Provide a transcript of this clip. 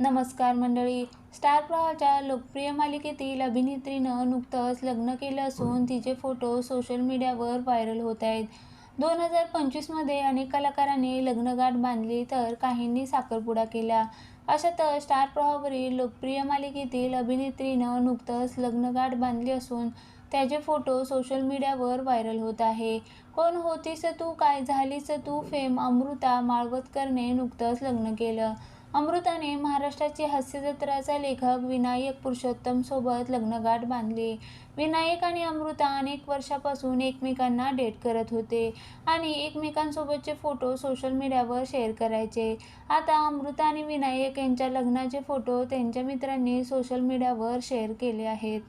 नमस्कार मंडळी. स्टार प्रवाहाच्या लोकप्रिय मालिकेतील अभिनेत्रीनं नुकतंच लग्न केलं असून तिचे फोटो सोशल मीडियावर व्हायरल होत आहेत. दोन हजार पंचवीसमध्ये अनेक कलाकारांनी लग्नगाठ बांधली तर काहींनी साखरपुडा केला. अशातच स्टार प्रवाहावरील लोकप्रिय मालिकेतील अभिनेत्रीनं नुकतंच लग्नगाठ बांधली असून त्याचे फोटो सोशल मीडियावर व्हायरल होत आहे. कोण होतीस तू? काय झालीस तू? फेम अमृता माळवतकरने नुकतंच लग्न केलं. अमृताने महाराष्ट्राची हास्यजत्राचा लेखक विनायक पुरुषोत्तम सोबत लग्नगाठ बांधली. विनायक आणि अमृता अनेक वर्षापासून एकमेकांना डेट करत होते आणि एकमेकांसोबतचे फोटो सोशल मीडियावर शेअर करायचे. आता अमृता आणि विनायक यांच्या लग्नाचे फोटो त्यांच्या मित्रांनी सोशल मीडियावर शेअर केले आहेत.